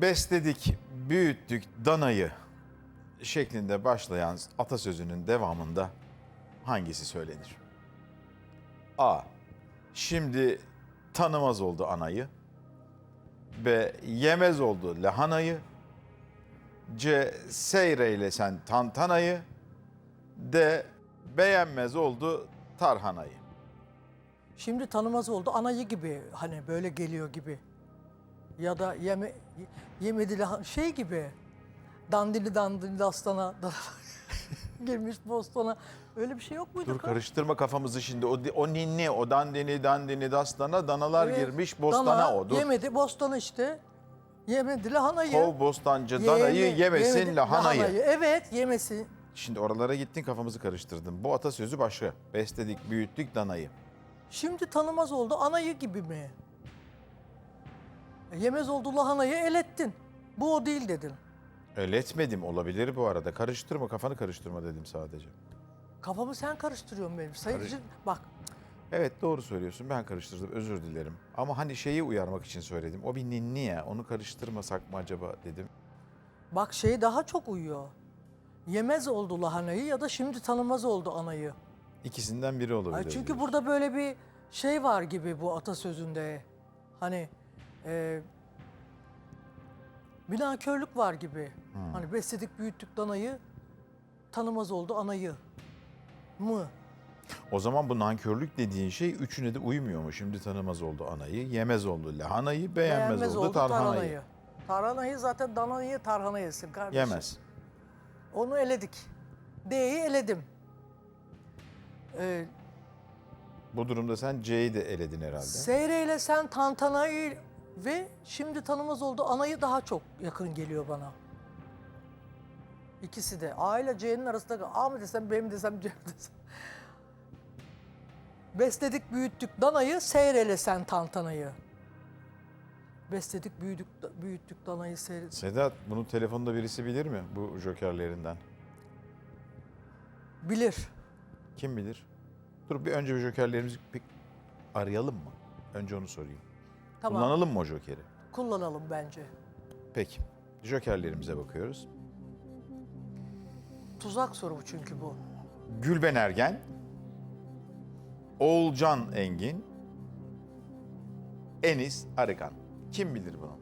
besledik, büyüttük danayı şeklinde başlayan atasözünün devamında hangisi söylenir? A. Şimdi tanımaz oldu anayı. B. Yemez oldu lahanayı. C. Seyreyle sen tantanayı. D. Beğenmez oldu tarhanayı. Şimdi tanımaz oldu anayı gibi hani böyle geliyor gibi. Ya da yeme, yemedi lahan- şey gibi. Dandini dandini dastana girmiş bostona. Öyle bir şey yok muydu? Dur kız? karıştırma kafamızı şimdi. O, o ninni, o dandini, dandini, dastana, danalar Evet, girmiş bostana dana o. Dur. Yemedi bostana işte. Yemedi lahanayı. Kov bostancı danayı Yeme- yemesin yemedi lahanayı. Evet yemesin. Şimdi oralara gittin kafamızı karıştırdın. Bu atasözü başka. Besledik, büyüttük danayı. Şimdi tanımaz oldu anayı gibi mi? E, Yemez oldu lahanayı elettin. Bu o değil dedin. Öğretmedim olabilir bu arada. Karıştırma, kafanı karıştırma dedim sadece. Kafamı sen karıştırıyorsun benim. Sayıcı bak Evet doğru söylüyorsun. Ben karıştırdım. Özür dilerim. Ama hani şeyi uyarmak için söyledim. O bir ninni ya. Onu karıştırmasak mı acaba dedim. bak şey daha çok uyuyor. Yemez oldu lahanayı ya da şimdi tanımaz oldu anayı. İkisinden biri olabilir. Ay çünkü diyorsun. burada böyle bir şey var gibi bu atasözünde. Hani e, binakörlük var gibi. Hmm. Hani besledik büyüttük danayı tanımaz oldu anayı mı? O zaman bu nankörlük dediğin şey üçüne de uymuyor mu? Şimdi tanımaz oldu anayı, yemez oldu lahanayı, beğenmez, oldu, tarhanayı. Tarhanayı zaten danayı tarhana yesin kardeşim. Yemez. Onu eledik. D'yi eledim. Ee, Bu durumda sen C'yi de eledin herhalde. Seyreyle sen tantanayı ve şimdi tanımaz oldu anayı daha çok yakın geliyor bana. İkisi de. A ile C'nin arasında A mı desem B mi desem C mi desem. Besledik büyüttük danayı seyreyle sen tantanayı. Besledik büyüdük, büyüttük danayı seyre... Sedat bunu telefonda birisi bilir mi bu jokerlerinden? Bilir. Kim bilir? Dur bir önce bir jokerlerimizi bir arayalım mı? Önce onu sorayım. Tamam. Kullanalım mı o jokeri? Kullanalım bence. Peki. Jokerlerimize bakıyoruz. Tuzak soru bu çünkü bu. Gülben Ergen, Oğulcan Engin, Enis Arıkan. Kim bilir bunu?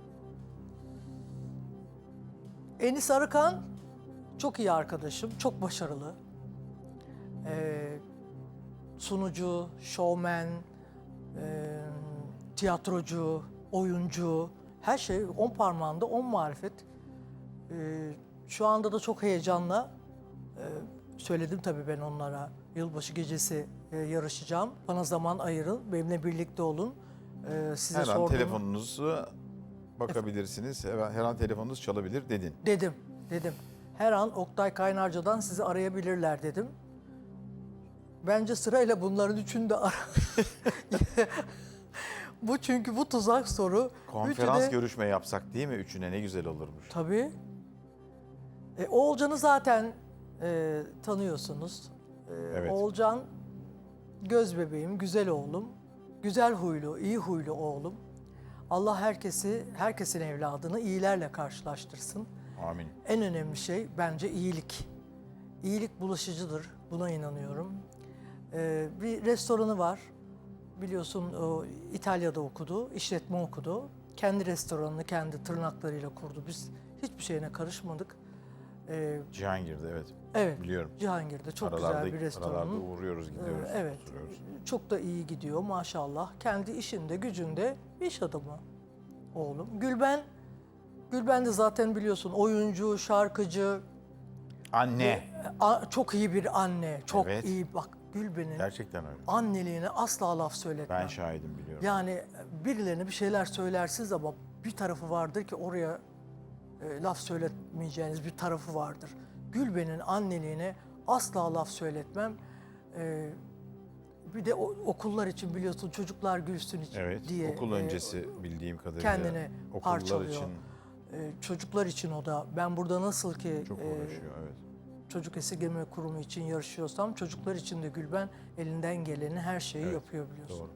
Enis Arıkan çok iyi arkadaşım, çok başarılı. Ee, sunucu, şovmen, e, tiyatrocu, oyuncu, her şey on parmağında, on marifet. Ee, şu anda da çok heyecanla e, söyledim tabii ben onlara. Yılbaşı gecesi e, yarışacağım. Bana zaman ayırın, benimle birlikte olun. Ee, size Her an sorduğum- telefonunuzu bakabilirsiniz. Her an, her an telefonunuz çalabilir dedin. Dedim, dedim. Her an Oktay Kaynarca'dan sizi arayabilirler dedim. Bence sırayla bunların üçünü de ara. bu çünkü bu tuzak soru. Konferans Üçü de- görüşme yapsak değil mi? Üçüne ne güzel olurmuş. Tabii. E, Oğulcan'ı zaten e, tanıyorsunuz. E, Evet. Oğulcan göz bebeğim, güzel oğlum. Güzel huylu, iyi huylu oğlum. Allah herkesi, herkesin evladını iyilerle karşılaştırsın. Amin. En önemli şey bence iyilik. İyilik bulaşıcıdır. Buna inanıyorum. Ee, bir restoranı var. Biliyorsun İtalya'da okudu, işletme okudu. Kendi restoranını kendi tırnaklarıyla kurdu. Biz hiçbir şeyine karışmadık. Ee, Cihangir'de evet. evet, Biliyorum. Cihangir'de çok Aralarda, güzel bir restoran. Aralarda uğruyoruz, gidiyoruz. Ee, evet, oturuyoruz. çok da iyi gidiyor maşallah. Kendi işinde, gücünde iş adamı oğlum. Gülben, Gülben de zaten biliyorsun oyuncu, şarkıcı, Anne. A- çok iyi bir anne. Çok Evet. iyi. Bak Gülben'in Gerçekten öyle. anneliğine asla laf söyletmem. Ben şahidim biliyorum. Yani birilerine bir şeyler söylersiniz ama bir tarafı vardır ki oraya e, laf söyletmeyeceğiniz bir tarafı vardır. Gülben'in anneliğine asla laf söyletmem. E, bir de o- okullar için biliyorsun çocuklar gülsün için Evet. diye okul e, öncesi bildiğim kadarıyla kendini okullar parçalıyor. için e, çocuklar için o da ben burada nasıl ki çok e, uğraşıyor. Evet. Çocuk esirgeme kurumu için yarışıyorsam çocuklar için de Gülben elinden geleni her şeyi Evet, yapıyor biliyorsun.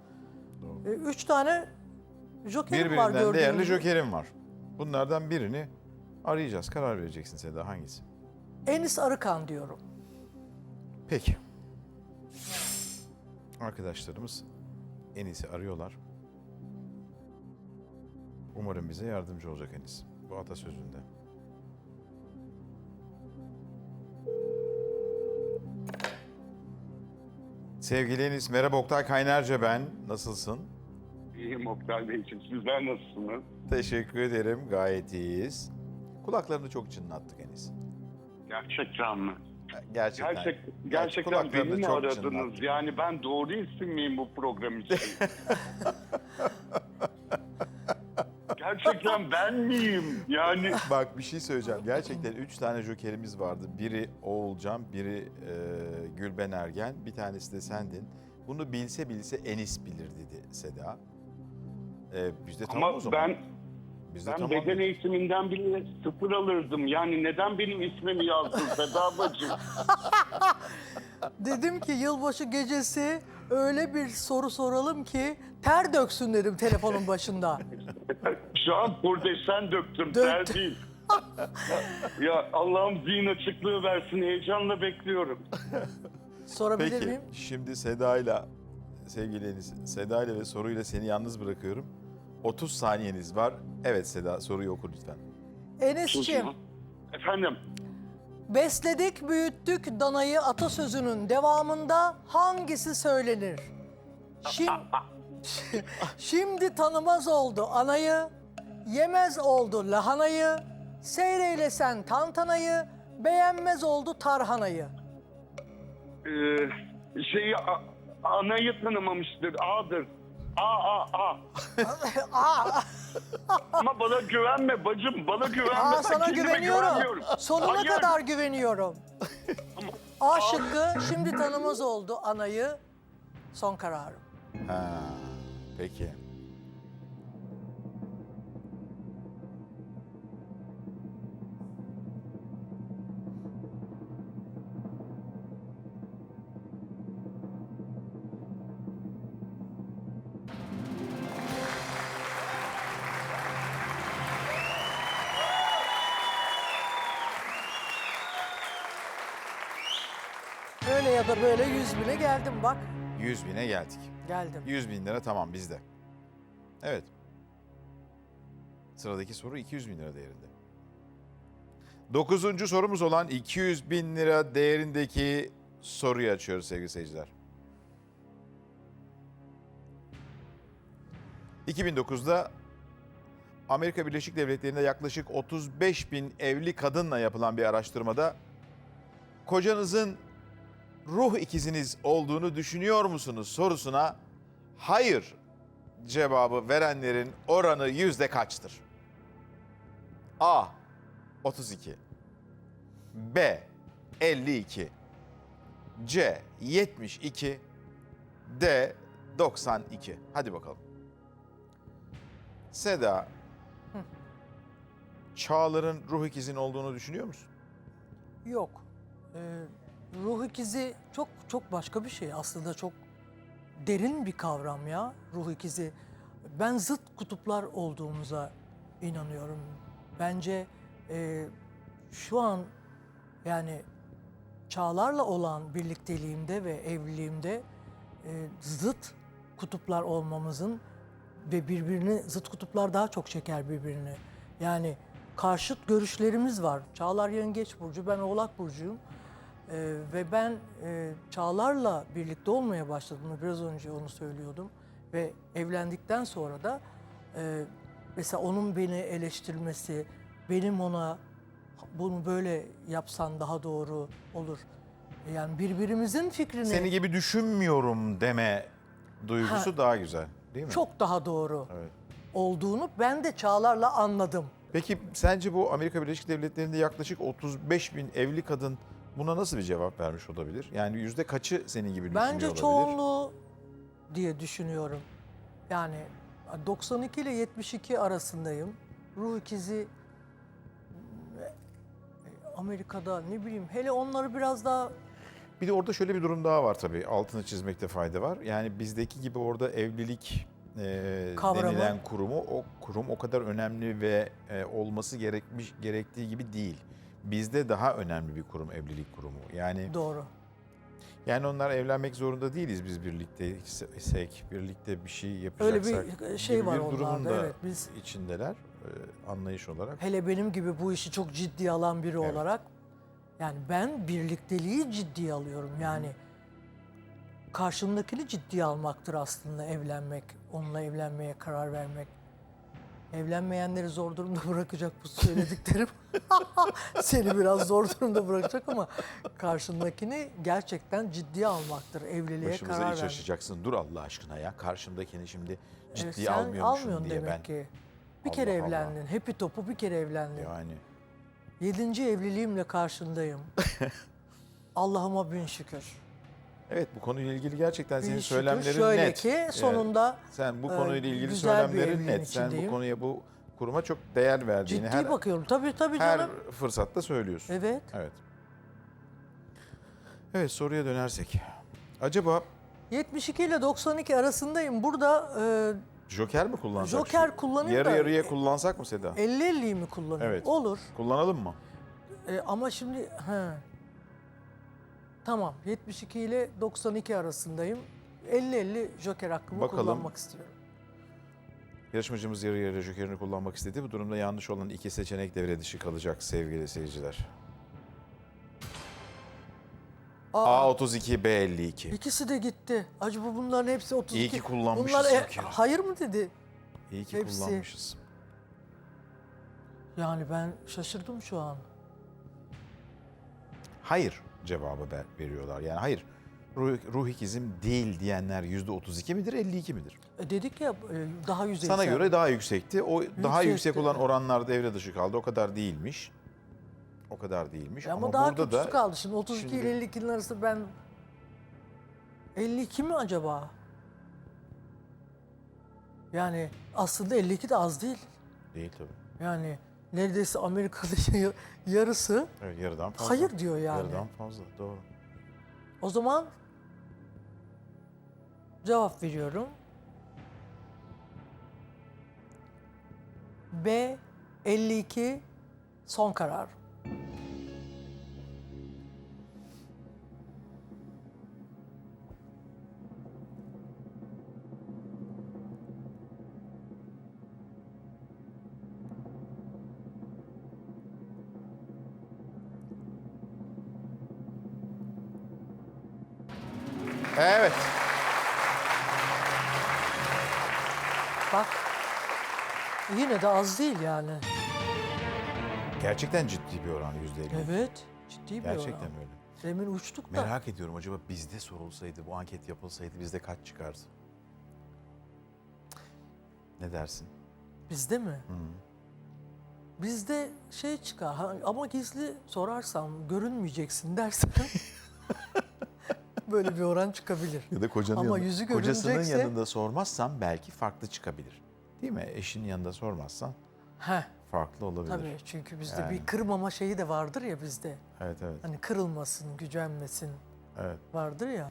Doğru. Doğru. E, üç tane jokerim var Birbirinden gördüğün değerli gibi. jokerim var. Bunlardan birini arayacağız. Karar vereceksin Seda hangisi? Enis Arıkan diyorum. Peki. Arkadaşlarımız Enis'i arıyorlar. Umarım bize yardımcı olacak Enis. Bu atasözünde. Sevgili Enis, merhaba Oktay Kaynarca ben. Nasılsın? İyiyim Oktay Beyciğim. Sizler nasılsınız? Teşekkür ederim, gayet iyiyiz. Kulaklarını çok çınlattık Enis. Gerçekten mi? Gerçekten. Gerçek, gerçekten beni mi aradınız? çınlattık. Yani ben doğru isim miyim bu program için? gerçekten ben miyim? Yani Bak bir şey söyleyeceğim. Gerçekten üç tane jokerimiz vardı. Biri Oğulcan, biri e, Gülben Ergen, bir tanesi de sendin. Bunu bilse bilse Enis bilir dedi Seda. E, biz de tamam o ama zaman. ben biz de ben tamam beden dedik. eğitiminden bile sıfır alırdım. Yani neden benim ismimi yazdın Seda bacım? Dedim ki yılbaşı gecesi öyle bir soru soralım ki ter döksün dedim telefonun başında. Şu an kurdeşen döktüm, Dök- ter değil. ya Allah'ım zihin açıklığı versin. Heyecanla bekliyorum. Sorabilir Peki miyim? şimdi Seda'yla sevgili Enis, Seda'yla ve soruyla seni yalnız bırakıyorum. 30 saniyeniz var. Evet Seda soruyu oku lütfen. Enis'ciğim, Efendim, besledik büyüttük danayı atasözünün devamında hangisi söylenir? Şimdi, şimdi tanımaz oldu anayı, yemez oldu lahanayı, seyreylesen tantanayı, beğenmez oldu tarhanayı. Ee, şeyi a- anayı tanımamıştır. A'dır. A A A. Aa, Ama bana güvenme bacım. Bana güvenme. aa Ben sana kendime güveniyorum. güvenmiyorum. Sonuna Hayır. kadar güveniyorum. A şıkkı şimdi tanımaz oldu anayı. Son kararım. Ha, peki. Öyle ya da böyle yüz bine geldim bak. 100 bine geldik. Geldim. 100 bin lira tamam bizde. Evet. Sıradaki soru 200 bin lira değerinde. Dokuzuncu sorumuz olan 200 bin lira değerindeki soruyu açıyoruz sevgili seyirciler. 2009'da Amerika Birleşik Devletleri'nde yaklaşık 35 bin evli kadınla yapılan bir araştırmada kocanızın ruh ikiziniz olduğunu düşünüyor musunuz sorusuna hayır cevabı verenlerin oranı yüzde kaçtır? A 32 B 52 C 72 D 92 Hadi bakalım. Seda Çağlar'ın ruh ikizin olduğunu düşünüyor musun? Yok. Ee, ruh ikizi çok çok başka bir şey. Aslında çok derin bir kavram ya ruh ikizi. Ben zıt kutuplar olduğumuza inanıyorum. Bence e, şu an yani çağlarla olan birlikteliğimde ve evliliğimde e, zıt kutuplar olmamızın ve birbirini zıt kutuplar daha çok çeker birbirini. Yani karşıt görüşlerimiz var. Çağlar Yengeç burcu, ben Oğlak burcuyum. Ee, ve ben e, Çağlar'la birlikte olmaya başladığımda biraz önce onu söylüyordum ve evlendikten sonra da e, mesela onun beni eleştirmesi, benim ona bunu böyle yapsan daha doğru olur. Yani birbirimizin fikrini Seni gibi düşünmüyorum deme duygusu Ha. daha güzel değil mi? çok daha doğru Evet. olduğunu ben de Çağlar'la anladım. Peki sence bu Amerika Birleşik Devletleri'nde yaklaşık 35 bin evli kadın buna nasıl bir cevap vermiş olabilir? Yani yüzde kaçı senin gibi düşünüyor Bence olabilir? çoğunluğu diye düşünüyorum. Yani 92 ile 72 arasındayım. Ruh ikizi Amerika'da ne bileyim hele onları biraz daha Bir de orada şöyle bir durum daha var tabii. Altını çizmekte fayda var. Yani bizdeki gibi orada evlilik e, Kavramı. denilen kurumu o kurum o kadar önemli ve e, olması gerekmiş gerektiği gibi değil. Bizde daha önemli bir kurum evlilik kurumu. Yani Doğru. yani onlar evlenmek zorunda değiliz biz birlikteysek, birlikte bir şey Öyle yapacaksak. bir şey var bir onlarda. da Evet, biz içindeler e, anlayış olarak. hele benim gibi bu işi çok ciddiye alan biri Evet. olarak yani ben birlikteliği ciddiye alıyorum. Yani karşımdakini ciddiye almaktır aslında evlenmek, onunla evlenmeye karar vermek. Evlenmeyenleri zor durumda bırakacak bu söylediklerim. Seni biraz zor durumda bırakacak ama karşındakini gerçekten ciddiye almaktır. Evliliğe Başımıza karar iç vermek. açacaksın. Dur Allah aşkına ya. Karşımdakini şimdi Evet, ciddiye sen almıyormuşum almıyorsun diye demek ben. ki. Bir Allah kere Allah. evlendin. Hepi topu bir kere evlendin. Yani Yedinci evliliğimle karşındayım. Allah'ıma bin şükür. Evet bu konuyla ilgili gerçekten senin şükür. söylemlerin Şöyle net. ki sonunda sen bu e, konuyla ilgili güzel bir söylemlerin evliliğin net. Sen bu içindeyim. konuya bu kuruma çok değer verdiğini ciddi her bakıyorum. Tabii tabii her canım. fırsatta söylüyorsun. Evet. Evet. Evet soruya dönersek. Acaba 72 ile 92 arasındayım. Burada Joker mi kullansak? Joker şu- kullanayım Yarı da- yarıya kullansak mı Seda? e, 50-50'yi mi kullanayım? Evet. Olur. Kullanalım mı? E, ama şimdi he. Tamam 72 ile 92 arasındayım. 50-50 Joker hakkımı Bakalım. kullanmak istiyorum. Yarışmacımız yarı yarıya jokerini kullanmak istedi. Bu durumda yanlış olan iki seçenek devre dışı kalacak sevgili seyirciler. Aa, A32, B52. ikisi de gitti. Acaba bunların hepsi 32. İyi ki kullanmışız Bunlar e, Joker'i. hayır mı dedi? İyi ki hepsi. kullanmışız. Yani ben şaşırdım şu an. Hayır cevabı ver- veriyorlar. Yani hayır. Ruh, ruh ikizim değil diyenler %32 midir, 52 midir? E, dedik ya e, daha yüzeysel. Sana göre daha yüksekti. O daha Yüksekti. yüksek olan oranlar devre dışı kaldı. O kadar değilmiş. O kadar değilmiş. E, ama, Ama, daha burada da kaldı. Şimdi 32 şimdi- ile 52'nin arası ben 52 mi acaba? Yani aslında 52 de az değil. değil tabii. Yani neredeyse Amerika'da ya- yarısı Evet yarıdan fazla. hayır diyor yani. Yarıdan fazla doğru. O zaman cevap veriyorum. B 52 son karar. Evet. Bak yine de az değil yani. Gerçekten ciddi bir oran %50. Evet ciddi bir Gerçekten oran. öyle. Demin uçtuk da. Merak ediyorum acaba bizde sorulsaydı, bu anket yapılsaydı bizde kaç çıkardı? Ne dersin? Bizde mi? Bizde şey çıkar ha, ama gizli sorarsam görünmeyeceksin dersen böyle bir oran çıkabilir. Ya da kocanın Ama yanında- yüzü kocasının yanında sormazsan belki farklı çıkabilir. Değil mi? Eşinin yanında sormazsan Heh farklı olabilir. tabii çünkü bizde Yani. bir kırmama şeyi de vardır ya bizde. Evet evet. Hani kırılmasın, gücenmesin Evet. vardır ya.